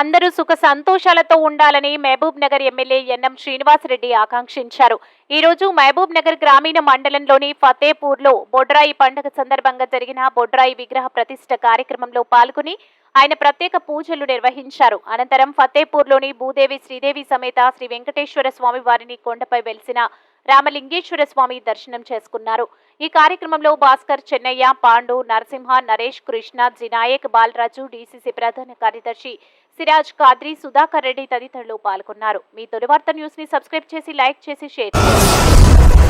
అందరూ సుఖ సంతోషాలతో ఉండాలని మహబూబ్ నగర్ ఎమ్మెల్యే ఎన్ఎం శ్రీనివాసరెడ్డి ఆకాంక్షించారు. ఈ రోజు మహబూబ్ నగర్ గ్రామీణ మండలంలోని ఫతేపూర్లో బొడ్రాయి పండుగ సందర్భంగా జరిగిన బొడ్రాయి విగ్రహ ప్రతిష్ట కార్యక్రమంలో పాల్గొని ఆయన ప్రత్యేక పూజలు నిర్వహించారు. అనంతరం ఫతేపూర్లోని భూదేవి శ్రీదేవి సమేత శ్రీ వెంకటేశ్వర స్వామి వారిని కొండపై వెలిసిన రామలింగేశ్వర స్వామి దర్శనం చేసుకున్నారు. ఈ కార్యక్రమంలో భాస్కర్ చెన్నయ్య పాండు నరసింహ నరేష్ కృష్ణ జినాయక్ బాలరాజు డీసీసీ ప్రధాన కార్యదర్శి సిరాజ్ కాద్రి సుధాకర్ రెడ్డి తదితరులు పాల్గొన్నారు. మీ తొలి వార్త న్యూస్ని సబ్స్క్రైబ్ చేసి లైక్ చేసి షేర్ చేయండి.